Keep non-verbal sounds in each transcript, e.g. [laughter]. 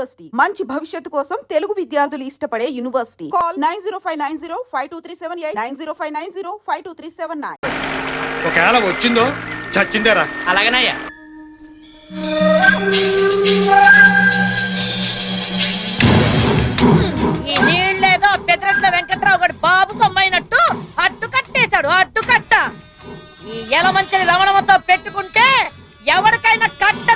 University మంచి భవిష్యత్తు కోసం తెలుగు విద్యార్థులు ఇష్టపడే university call nine zero five nine zero five two three seven eight nine zero five nine zero five two three seven nine ఒకవేళ వచ్చిందో చచ్చిందేరా. అలాగేనయ్యా. ఈ నీళ్ళేదో పెదరెట్ల వెంకట్రావు గడి బాబు సొమ్మైనట్టు అడ్డు కట్టేశాడు అడ్డు కట్ట. ఈ ఎలమంచిని రమణమతో పెట్టుకుంటే ఎవరికైనా కట్ట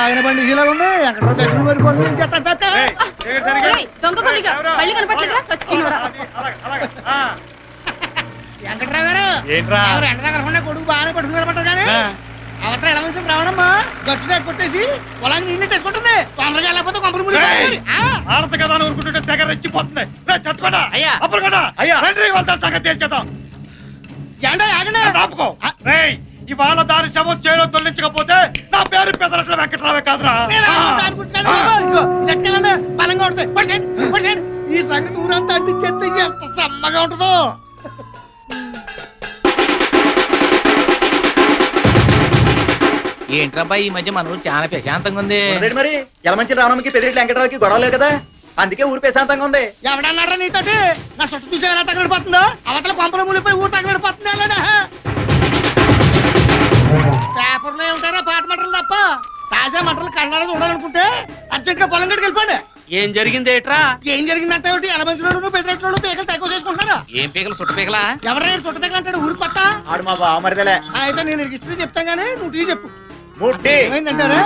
పొలం బాగానే పండి ఇలా ఉంది. ఎక్కడో దొంగ కొలిగా? మళ్ళీ చచ్చినోడా. వెంకట్రావు గారు ఏంట్రా? ఎవరు ఎండ కొడుకు బాగానే పట్టుకున్నారన్నమాట కానీ ఆ. అవతల ఎలా మంచి రావడమ్మా గట్టు దగ్గర కొట్టేసి పొలాన్ని నీళ్ళు వేసుకుంటుంది తొందరగా వెళ్ళకపోతే కొంపలు ముడి ఏయ్, ఆడత కదా అని ఊరుకుంటుంటే తెగ రెచ్చిపోతుంది. రే చచ్చుకోడా అయ్యా. అప్పుడు కదా. అయ్యా. రండి వాళ్ళ సంగతి తేల్చేద్దాం ఎండ ఆగండి. రాపుకో రేయ్ ఇవాళ దాని శవం చేయలో తొలగించకపోతే నా పేరు పెదరట్ల వెంకట్రావే కాదురా. ఈ సంగతి ఊరంతా అంటించేస్తే ఎంత సమ్మగా ఉంటుందో. ఏంట్రబ్బా ఈ మధ్య మన ఊరు చాలా ప్రశాంతంగా ఉంది. మరి? యలమంచి రావణంకి పెదిరెడ్డి వెంకటరావుకి గొడవ లేదు కదా? అందుకే ఊరు ప్రశాంతంగా ఉంది. ఎవడన్నారా నీతోటి? నా చుట్టూ చూసి ఎలా తగలడిపోతుందో? అవతల కొంపలు మునిపోయి ఊరు తగలడిపోతుంది పేపర్లో ఉంటారా పాట మంటలు తప్ప తాజా మంటలు కళ్ళారా చూడాలనుకుంటే అర్జెంట్గా పొలం గడికి వెళ్ళిపోండి. ఏం జరిగింది ఏట్రా? ఏం జరిగిందంటే ఒకటి ఎలమంచులోడు పెద్దరెట్లోడు పీకలు తక్కువ చేసుకుంటున్నాడు ఏం పీకలు? సుట్ట పీకలా? ఎవరైనా చుట్ట పీకలు అంటాడు? ఊరు కొత్త? ఆడు మా బావ మరిదలే. అయితే నేను నీకు హిస్టరీ చెప్తాను కానీ నువ్వు టీ చెప్పు. ఏమైందంటారా?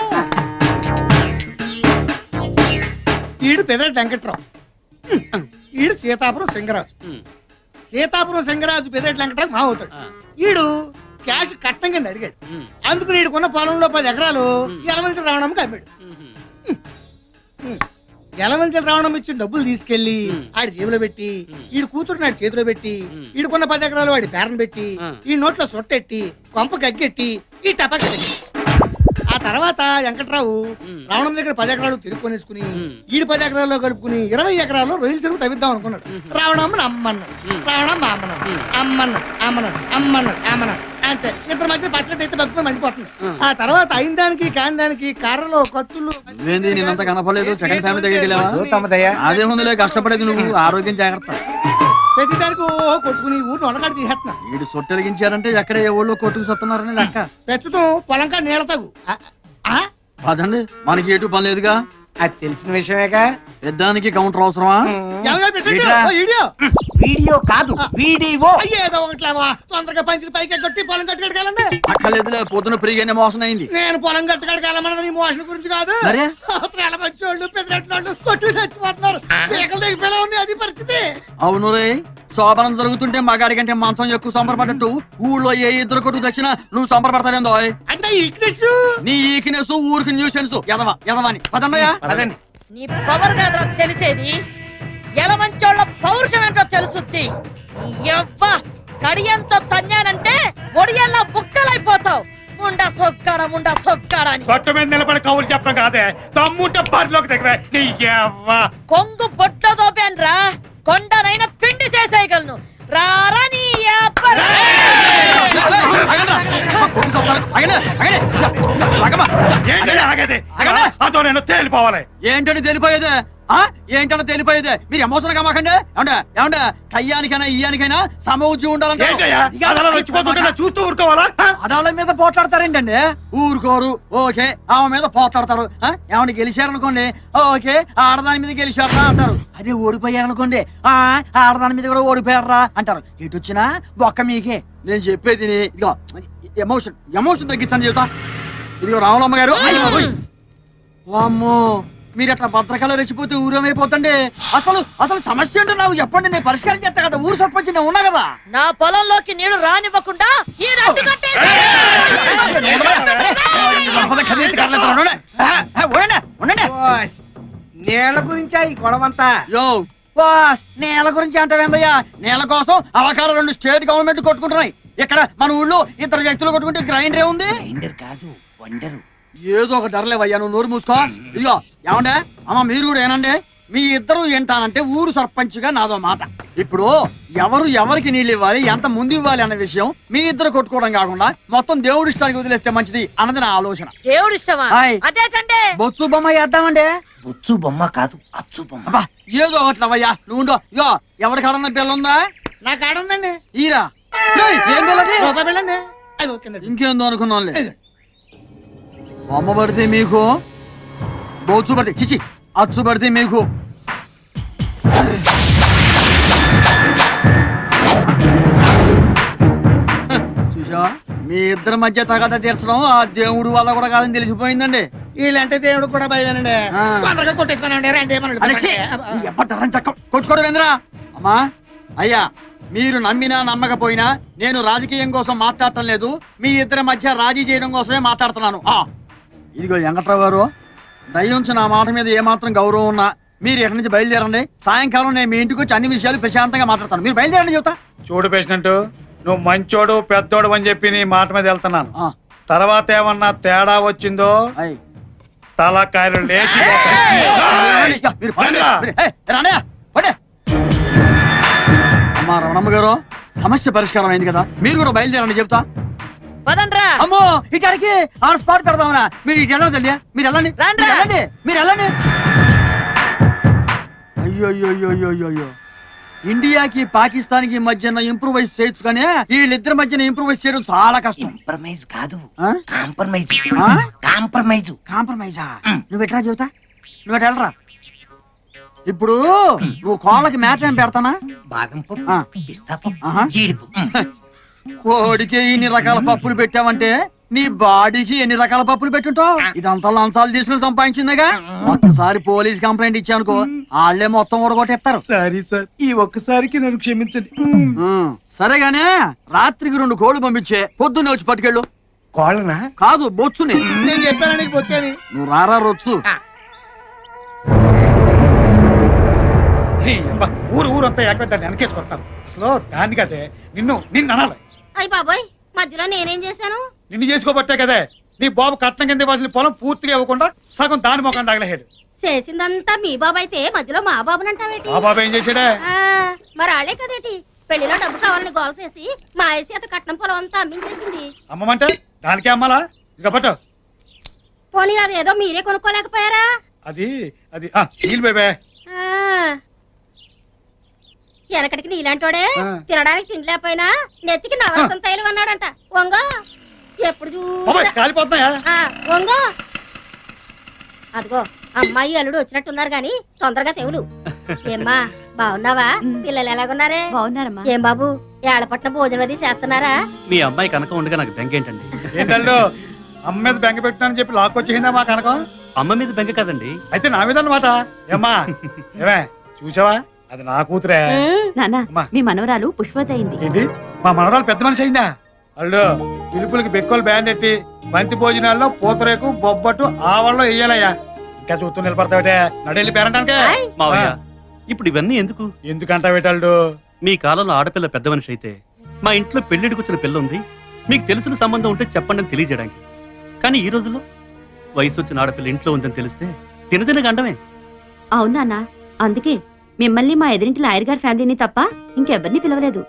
ఈడు పెదరెడ్డి వెంకట్రావు. ఈడు సీతాపురం సింగరాజు సీతాపురం సింగరాజు పెదరెడ్డి వెంకట్రావు మా అవుతాడు ఈడు క్యాష్ కట్నం కింద అడిగాడు. అందుకు ఈడుకున్న పొలంలో పది ఎకరాలు ఎలమంచి రావణంకి అమ్మాడు. ఎలమంచి రావణం ఇచ్చిన డబ్బులు తీసుకెళ్ళి ఆడి జేబులో పెట్టి ఈడు కూతురు నాడు చేతిలో పెట్టి ఈడుకున్న పది ఎకరాలు వాడి పేరను పెట్టి ఈ నోట్లో సొట్టెట్టి కొంప గగ్గెట్టి ఈ టపాకి ఆ తర్వాత వెంకట్రావు రావణం దగ్గర పది ఎకరాలు తిరుక్కొనేసుకుని ఈడు పది ఎకరాల్లో కలుపుకుని ఇరవై ఎకరాల్లో రొయ్యలు చెరువు తవ్విద్దాం అనుకున్నాడు. రావణమ్మ అమ్మన్నాడు రావణమ్మ అమ్మన్నాడు. అమ్మన్నాడు. అమ్మన్నాడు. అమ్మన్నాడు. అమ్మన్నాడు. అంతే. ఇద్దరు మధ్య పచ్చడి అయితే బతుకుని మండిపోతుంది. ఆ. తర్వాత అయిన దానికి కాని దానికి కర్రలు నువ్వేంది నేనంత కనపడలేదు. సెకండ్ ఫ్యామిలీ దగ్గరికి వెళ్ళావా? అదే ముందులే కష్టపడేది నువ్వు. ఆరోగ్యం జాగ్రత్త. ప్రతి దానికి ఓ కొట్టుకుని ఊరిని వనకాడి తీసేస్తున్నా. వీడు సొట్టెలిగించారంటే ఎక్కడ ఏ ఊళ్ళో కొట్టుకు సత్తున్నారని లెక్క. ప్రస్తుతం పొలంకా నీళ్ళ తగు? పదండి మనకి ఎటు పని లేదుగా? అది తెలిసిన విషయమేగా. పెద్దానికి కౌంటర్ అవసరమా? వీడియో కాదు వీడియో. అయ్యేదో ఒకట్లేవా తొందరగా పంచులు పైకి కొట్టి పొలం కట్టుకెళ్ళండి అక్కర్లేదులే పొద్దున ఫ్రీగానే మోసం అయింది. నేను పొలం కట్టుకెళ్ళమన్నది నీ మోషన్ గురించి కాదు. మరే? అవతల మంచోళ్ళు పెద్దరెట్లు కొట్టు చచ్చిపోతున్నారు. పీకల దగ్గర ఉంది అది పరిస్థితి. అవును రే శోభనం జరుగుతుంటే మగాడి కంటే మంచం ఎక్కువ సంబరపడ్డట్టు ఊళ్ళో ఏ ఇద్దరు కొట్టుకు తెచ్చినా నువ్వు సంబరపడతావేందో అంటే ఈక్నెస్ నీ ఈకినెస్ ఊరికి న్యూసెన్స్ ఎదవా ఎదవాని పదండయా పదండి. నీ పవర్ కాదురా తెలిసేది? ఎలమంచోళ్ళ పౌరుషం ఏంటో తెలుసుద్ది. ఎవ్వ కడియంతో తన్నానంటే ఒడియల్లా బుక్కలైపోతావు ముండా సొక్కాడ ముండా సొక్కాడ అని. గట్టు మీద నిలబడి కవులు చెప్పడం కాదే. తమ్ముంటే బరిలోకి దగ్గర నీ కొంగు బొట్లో దోపాన్రా. కొండనైనా పిండి చేసేయగలను. రారా నీ అబ్బరా. ఏంటి ఆగేది? అదో నేను తేలిపోవాలి. ఏంటని తెలిపోయేదే? ఆ? ఏంటని తెలిపోయేదే? మీరు ఎమోషన్గా మాకండి. ఏమంటే ఏమంటే కయ్యానికైనా ఇయ్యానికైనా ఉండాలంటే అలా వచ్చిపోతుంటే నేను చూస్తూ ఊరుకోవాలా? ఆడవాళ్ళ మీద పోట్లాడతారేంటండి? ఊరుకోరు. ఓకే. ఆమె మీద పోట్లాడతారు. ఆ? ఏమన్నా గెలిచారనుకోండి? ఓకే. ఆడదాని మీద గెలిచారా అంటారు. అదే ఓడిపోయారనుకోండి. ఆ? ఆడదాని మీద కూడా ఓడిపోయారా అంటారు. ఎటు వచ్చినా బొక్క మీకే. నేను చెప్పేది ఇదిగో ఎమోషన్ ఎమోషన్ తగ్గించండి చెబుతా. ఇదిగో రాములమ్మ గారు. వామ్మో మీరు అట్లా భద్రకాలు రెచ్చిపోతే ఊరేమైపోతండి అసలు అసలు సమస్య ఏంటో నాకు చెప్పండి నేను పరిష్కారం చేస్తా కదా ఊరు సర్పంచ్ నేను ఉన్నా కదా? నా పొలంలోకి నీళ్ళు రానివ్వకుండా ఈ రట్టు కట్టేసి నేల గురించా ఈ గొడవంతా? యో. బాస్ నేల గురించి అంటావేందయ్యా? నేల కోసం అవకాశం రెండు స్టేట్ గవర్నమెంట్ కొట్టుకుంటున్నాయి. ఇక్కడ మన ఊళ్ళో ఇద్దరు వ్యక్తులు కొట్టుకుంటే గ్రైండరే ఉంది? గ్రైండర్ కాదు వండరు. ఏదో ఒక ధరలేవయ్యా నువ్వు నోరు మూసుకో. ఇదిగో ఏమండే? అమ్మ మీరు కూడా ఏనండి? మీ ఇద్దరు ఏంటానంటే ఊరు సర్పంచ్గా నాదో మాట. ఇప్పుడు ఎవరు ఎవరికి నీళ్ళు ఇవ్వాలి ఎంత ముందు ఇవ్వాలి అన్న విషయం మీ ఇద్దరు కొట్టుకోవడం కాకుండా మొత్తం దేవుడి ఇష్టానికి వదిలేస్తే మంచిది అన్నది నా ఆలోచన. దేవుడు బొత్సు బొమ్మ వేద్దామండి? బొచ్చు బొమ్మ కాదు అచ్చు బొమ్మ. అబ్బా ఏదో ఒకటి అవయ్యా నువ్వు ఉండో. ఇగో ఎవరి కాడన్న బిల్ల ఉందా నా కాడ ఉందండి ఈరా ఏం ఇంకేందో అనుకున్నాంలే బొమ్మ పడితే మీకు బొచ్చు పడితే చిచి అచ్చు పడితే మీకు. చూసావా మీ ఇద్దరి మధ్య తగద తీర్చడం ఆ దేవుడు వల్ల కూడా కాదని తెలిసిపోయిందండి. వీళ్ళంటే దేవుడు కూడా భయమేనండి. ఆ. తొందరగా రండి అలెక్సీ, చక్కం. కొట్టుకోవడం ఏందిరా అమ్మా అయ్యా మీరు నమ్మినా నమ్మకపోయినా నేను రాజకీయం కోసం మాట్లాడటం లేదు మీ ఇద్దరి మధ్య రాజీ చేయడం కోసమే మాట్లాడుతున్నాను. ఆ. ఇదిగో వెంకట్రావు గారు దయించి నా మాట మీద ఏమాత్రం గౌరవం ఉన్నా మీరు ఎక్కడి నుంచి బయలుదేరండి. సాయంకాలం నేను మీ ఇంటికి వచ్చి అన్ని విషయాలు ప్రశాంతంగా మాట్లాడతాను. మీరు బయలుదేరండి చెబుతా. చూడు పేషెంట్ నువ్వు మంచోడు పెద్దోడు అని చెప్పి నీ మాట మీద వెళ్తున్నాను. తర్వాత ఏమన్నా తేడా వచ్చిందో. తలకాయలు లేచి. అమ్మా రమణమ్మ గారు సమస్య పరిష్కారం అయింది కదా. మీరు కూడా బయలుదేరండి చెప్తా పదండ్రా అమ్మో ఇటాడికి ఆన్ స్పాట్ పెడదామనా మీరు ఇటు వెళ్ళండి మీరు వెళ్ళండి. రాండ్రా. మీరు వెళ్ళండి మీరు వెళ్ళండి. అయ్యో అయ్యో అయ్యో అయ్యో అయ్యో అయ్యో ఇండియాకి పాకిస్తాన్కి మధ్యన ఇంప్రూవైజ్ చేయొచ్చు కానీ వీళ్ళిద్దరి మధ్యన ఇంప్రూవైజ్ చేయడం చాలా కష్టం. కాంప్రమైజ్ కాదు. ఆ? కాంప్రమైజ్ ఆ? కాంప్రమైజ్ కాంప్రమైజా నువ్వు ఎట్లా చెబుతా? నువ్వు ఎట్లా వెళ్ళరా? ఇప్పుడు నువ్వు కోళ్ళకి మేత ఏం పెడతానా? బాదం ఆ. పప్పు పిస్తా పప్పు ఆహా. జీడిపప్పు. కోడికి ఇన్ని రకాల పప్పులు పెట్టావంటే నీ బాడీకి ఎన్ని రకాల పప్పులు పెట్టుంటావు? ఇదంతా లంచాలు తీసుకుని సంపాదించిందిగా? ఒక్కసారి పోలీస్ కంప్లైంట్ ఇచ్చానుకో వాళ్ళే మొత్తం ఊడగొట్టేస్తారు. సారీ సార్ ఈ ఒక్కసారికి నన్ను క్షమించండి. సరేగానే రాత్రికి రెండు కోళ్ళు పంపించే పొద్దున్నే వచ్చి పట్టుకెళ్ళు. కోళ్ళనా? కాదు బొచ్చుని. నేను చెప్పాను నువ్వు రారా రొచ్చు. ఊరు ఊరు అంతా ఏకమే దాన్ని వెనకేసుకుంటాను అసలు దాన్ని కదే నిన్ను నిన్ను అనాలి. అయ్య బాబోయ్ మధ్యలో నేనేం చేశాను? నిన్ను చేసుకోబట్టే కదే. నీ బాబు కట్నం కింద ఇవ్వాల్సిన పొలం పూర్తిగా ఇవ్వకుండా సగం దాని మొఖం తగలహేడు చేసిందంతా మీ బాబు అయితే మధ్యలో మా ఆ బాబు ఏం చేశాడే? ఆ, మరి కదేటి? పెళ్ళిలో డబ్బు కావాలని గోల చేసి మా ఐసి అత కట్నం పొలం అంతా అమ్మించేసింది. అమ్మమంటే? దానికే అమ్మాలా? ఇక పట్టు. పోనీ అది ఏదో మీరే కొనుక్కోలేకపోయారా? అది అది ఆ, నీళ్ళు బేబే. ఆ, వెనకటికి నీలాంటోడే ఆ. తినడానికి తిండి లేకపోయినా నెత్తికి నవరసం తైలం అన్నాడంట. వంగో ఎప్పుడు ఆ, వంగో. అదిగో అమ్మాయి అల్లుడు వచ్చినట్టున్నారు గాని తొందరగా తెవులు ఏమ్మా బాగున్నావా? పిల్లలు ఎలాగున్నారే? బాగున్నారమ్మా. ఏం బాబు ఏడపట్ల భోజనం అది చేస్తున్నారా? మీ అమ్మాయి కనుక ఉండగా నాకు బెంగ ఏంటండి? అమ్మ మీద బెంగ పెట్టానని చెప్పి లాక్ వచ్చేసిందా మా కనకం? అమ్మ మీద బెంగ కదండి. అయితే నా మీద అనమాట ఏమ్మా [laughs] ఏమే చూసావా? అది నా కూతురే. అమ్మా. మీ మనవరాలు పుష్పత అయింది ఏంటి? మా మనవరాలు పెద్ద మనిషి అయిందా? అల్లు పిలుపులకి బెక్కలు బ్యాండ్ ఎట్టి బంతి భోజనాల్లో పూతరేకు బొబ్బట్టు ఆవల్లో వేయాలయ్యా ఇంకా చూస్తూ నిలబడతావిటే? నడెళ్ళి పేరంటానికే. మావయ్య. ఇప్పుడు ఇవన్నీ ఎందుకు? ఎందుకంటావేటల్లు? మీ కాలంలో ఆడపిల్ల పెద్ద మనిషి అయితే మా ఇంట్లో పెళ్ళిడికి వచ్చిన పిల్ల ఉంది. మీకు తెలిసిన సంబంధం ఉంటే చెప్పండి అని తెలియజేయడానికి. కానీ ఈ రోజుల్లో వయసు వచ్చిన ఆడపిల్ల ఇంట్లో ఉందని తెలిస్తే తినదిన గండమే అవును నాన్న అందుకే మిమ్మల్ని మా ఎదురింటి లాయర్ గారి ఫ్యామిలీని తప్ప ఇంకెవరిని పిలవలేదు.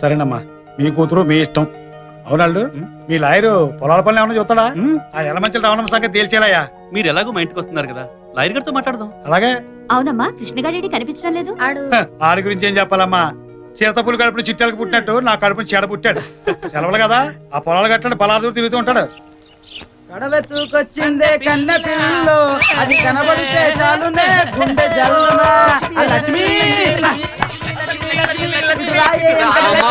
సరేనమ్మా మీ కూతురు మీ ఇష్టం. అవునాళ్ళు. మీ లాయరు పొలాల పనులు ఏమైనా చూస్తాడా? ఆ ఎలమంచి రావడం సంగతి తేల్చేలయ్యా మీరు ఎలాగో మా ఇంటికి వస్తున్నారు కదా లాయర్ గారితో మాట్లాడదాం. అలాగే. అవునమ్మా కృష్ణగాడి కనిపించడం లేదు. ఆడు. గురించి ఏం చెప్పాలమ్మా? చిరతపులు కడుపున చిట్టాలకు పుట్టినట్టు నా కడుపుని చెడ పుట్టాడు. సెలవులు కదా ఆ పొలాలు కట్టండి పొలాలు తిరుగుతూ ఉంటాడు. కడవెత్తుకొచ్చిందే కన్న పిల్లలో. అది కనబడితే చాలునే గుండె జల్లునా. లక్ష్మి!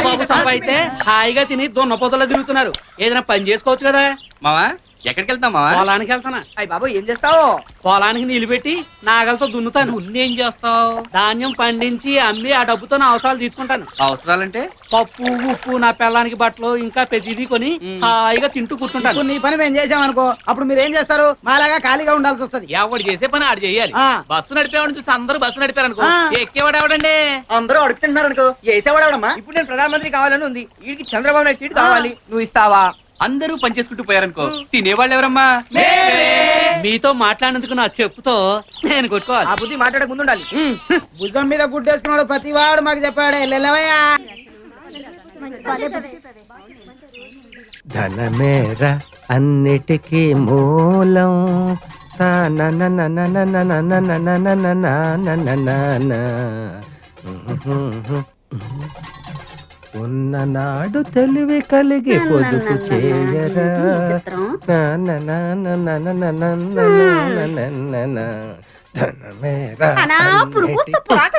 బాబు సంపాయితే హాయిగా తిని దొన్న పొదలో తిరుగుతున్నారు. ఏదైనా పని చేసుకోవచ్చు కదా? మావా? ఎక్కడికి వెళ్తామా పొలానికి వెళ్తానా అయ్యి బాబు ఏం చేస్తావు? పొలానికి నీళ్ళు పెట్టి నాగలతో దున్నుతాను. ఏం చేస్తావు? ధాన్యం పండించి అమ్మి ఆ డబ్బుతో నా అవసరాలు తీసుకుంటాను అవసరాలంటే? పప్పు ఉప్పు నా పిల్లానికి బట్టలు ఇంకా ప్రతిదీ కొని హాయిగా తింటూ కూర్చుంటాను. నీ పని మేము చేసామనుకో అప్పుడు మీరు ఏం చేస్తారు? మాలాగా ఖాళీగా ఉండాల్సి వస్తుంది. ఎవడు చేసే పని ఆడు చేయాలి. బస్సు నడిపేవాడిని చూసి అందరూ బస్సు నడిపారు అనుకో. ఎక్కేవాడు ఎవడండి? అందరూ అడుగుతున్నారు అనుకో వేసేవాడమ్మా ఇప్పుడు నేను ప్రధానమంత్రి కావాలని ఉంది. వీడికి చంద్రబాబు నాయుడు సీట్ కావాలి. నువ్వు ఇస్తావా? అందరూ పనిచేసుకుంటూ పోయారనుకో తినేవాళ్ళు ఎవరమ్మా మీతో మాట్లాడినందుకు నా చెప్పుతో నేను కొట్టుకోవాలి ఆ బుద్ధి మాట్లాడక ముందు ఉండాలి భుజం మీద గుడ్డేసుకున్నాడు ప్రతి వాడు మాకు చెప్పాడే లెల్లవయ్యా ధనమేర అన్నిటికీ మూలం ఉన్ననాడు తెలివి కలిగి పొదుపు చేయరా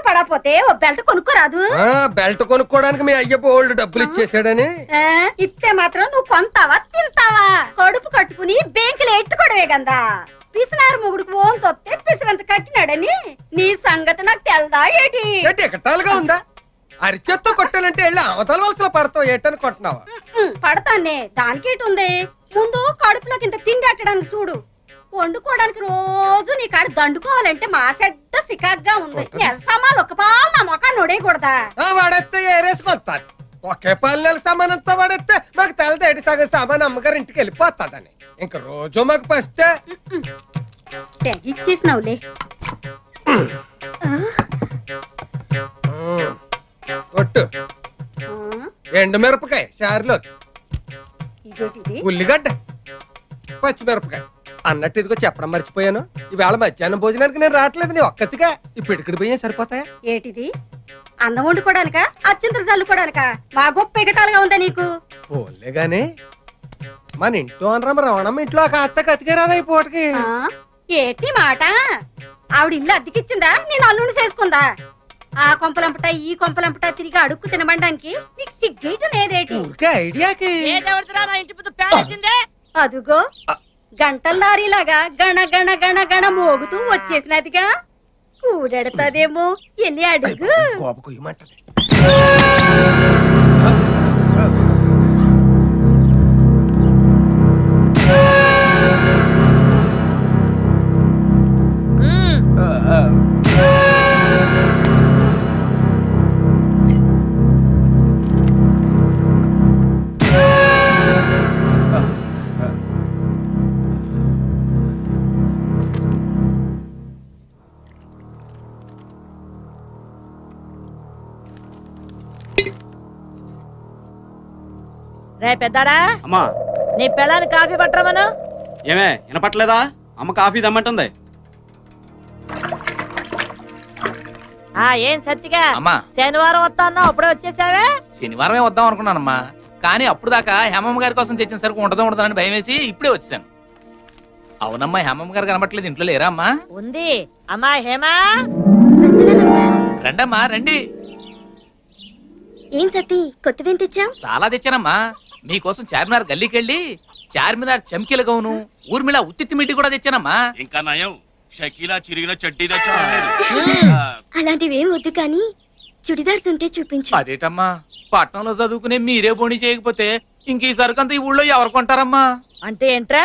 పడకపోతే ఓ బెల్ట్ కొనుక్కోరాదు బెల్ట్ కొనుక్కోవడానికి మీ అయ్య బోల్డ్ డబ్బులు ఇచ్చేసాడని ఇస్తే మాత్రం నువ్వు కొంతావా తింటావా కడుపు కట్టుకుని బేంకులు ఎట్టుకోవడమే గందా పిసినారు మొగుడుకు ఓన్ తొత్తే పిసిరంత కట్టినాడని నీ సంగతి నాకు తెల్దా ఏటి ఉందా అరిచేత్తో కొట్టాలంటే వెళ్ళి అవతల వలసలో పడతావు ఏటని కొట్టినావా? ఉమ్, పడతానే. దానికేటి ఉంది ముందు కడుపులోకి ఇంత తిండి అట్టడానికి చూడు. వండుకోవడానికి రోజు నీ కాడ దండుకోవాలంటే మా సెడ్డ సికాగ్గా ఉంది. నెల సామాన్లు ఒక పాలు నా మొఖాన్ని నొడేయకూడదా? ఆ వాడెత్తే ఏరేసుకొస్తాడు ఒకే పాలు నెల సామానంతా వాడెత్తే మాకు తెలదేటి సగం సామాన్ అమ్మగారి ఇంటికి వెళ్ళిపోతాడని ఇంక రోజు మాకు పస్తే. తెగిచ్చేసినావులే. కొట్టు ఆ, ఎండు మిరపకాయ చారులో ఉల్లిగడ్డ. పచ్చిమిరపకాయ అన్నట్టు ఇదిగో చెప్పడం మర్చిపోయాను. ఈవేళ మధ్యాహ్నం భోజనానికి నేను రావట్లేదు నీ ఒక్కతిగా. పిడికిడి పోయే సరిపోతాయా? ఏటిది? అన్నం వండుకోవడానికా అచ్చింతలు చల్లుకోవడానికా మా గొప్ప ఎగటాలుగా ఉందా నీకు? పోలే గాని మన ఇంట్లో అనరమ్మ రవణమ్మ ఇంట్లో ఒక అత్త కతికేరాదా ఈ పూటకి. ఏటి మాట? ఆవిడ ఇల్లు అద్దెకిచ్చిందా? నేను అల్లుండి చేసుకుందా? ఆ కొంపలంపట ఈ కొంపలంపట తిరిగి అడుక్కు తినమండానికి నీకు సిగ్గేట లేదేటి? ఊరికే ఐడియాకి. అదుగో గంటల లారీలాగా గణ గణ గణ గణ మోగుతూ వచ్చేసినదిగా. కూడెడతాదేమో వెళ్ళి అడుగు. కోప రే పెద్దాడా? అమ్మా. నీ పిల్లని కాఫీ పట్టరమను? ఏమే వినపట్లేదా అమ్మ కాఫీ దమ్మంటుంది ఆ ఏం సత్తిగా? అమ్మా. శనివారం వస్తా అన్నావు అప్పుడే వచ్చేసావే? శనివారమే వద్దాం అనుకున్నానమ్మా. కానీ అప్పుడు దాకా హేమమ్మ గారి కోసం తెచ్చిన సరుకు ఉండదో ఉండదని భయం వేసి ఇప్పుడే వచ్చాను అవునమ్మా హేమమ్మ గారు కనబట్లేదు ఇంట్లో లేరా అమ్మా? ఉంది. అమ్మా హేమా? రండమ్మా రండి. ఏం సత్తి కొత్తవేం తెచ్చావు? చాలా తెచ్చానమ్మా. మీకోసం చార్మినార్ గల్లీకి వెళ్ళి చార్మినార్ చమ్కీల గౌను ఊర్మిళ ఉత్తిత్తి మిట్టి కూడా తెచ్చానమ్మా. ఇంకా నయం. షకీలా చిరిగిన చడ్డీ తెచ్చాను అలాంటివి ఏం వద్దు కానీ చుడిదార్స్ ఉంటే చూపించు. అదేటమ్మా పట్నంలో చదువుకునే మీరే బోణి చేయకపోతే ఇంక ఈ సరుకంతా ఈ ఊళ్ళో ఎవరు కొంటారమ్మా? అంటే ఏంట్రా?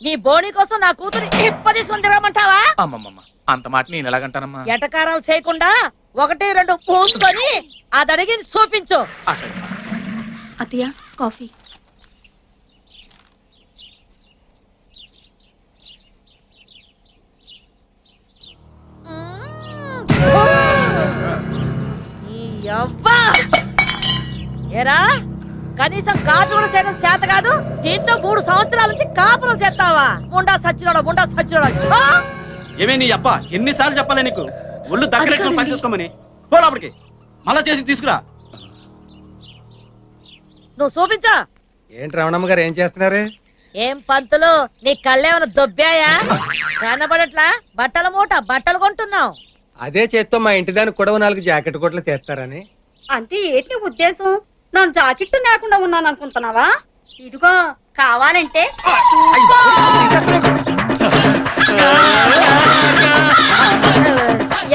నీ బోని కోసం నా కూతురు ఇప్పటి సుందరమంటావా అమ్మమ్మమ్మ అంత మాట నేను ఎలాగంటానమ్మా? ఎటకారాలు చేయకుండా ఒకటి రెండు పూసుకొని అది అడిగి చూపించు. అట్లా అత్తయ్య కాఫీ. ఈ యవ్వా! ఏరా? కనీసం కాపు కూడా చేయడం చేత కాదు దీంతో మూడు సంవత్సరాల నుంచి కాపురం చేస్తావా? ముండా సచ్చినోడా ముండా సచ్చినోడా! ఏమే నీ అప్ప? ఎన్నిసార్లు చెప్పాలి నీకు? ఒళ్ళు దగ్గర పని చేసుకోమని పో లోపలికి. మళ్ళా చేసి తీసుకురా. నువ్వు చూపించా. ఏంటి రమణమ్మ గారు ఏం చేస్తున్నారు? ఏం పంతులు నీ కళ్ళేమైనా దొబ్బాయా? కనబడట్లా? బట్టల మూట బట్టలు కొంటున్నావు. అదే చేత్తో మా ఇంటి దానికి కూడా నాలుగు జాకెట్ కొట్లు తెస్తారని. అంతే ఏంటి నీ ఉద్దేశం? నన్ను జాకెట్టు లేకుండా ఉన్నాను అనుకుంటున్నావా? ఇదిగో కావాలంటే.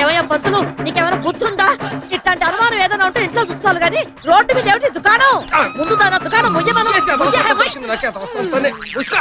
ఏమయ్యా పంతులు నీకేమైనా బుద్ధి ఉందా దుకాణం ఏదైనా ఉంటే ఇంట్లో చూసుకోవాలి కానీ రోడ్డు మీద ఏమిటి దుకాణం? ముందు తన దుకాణం ముయ్యమను. ముయ్య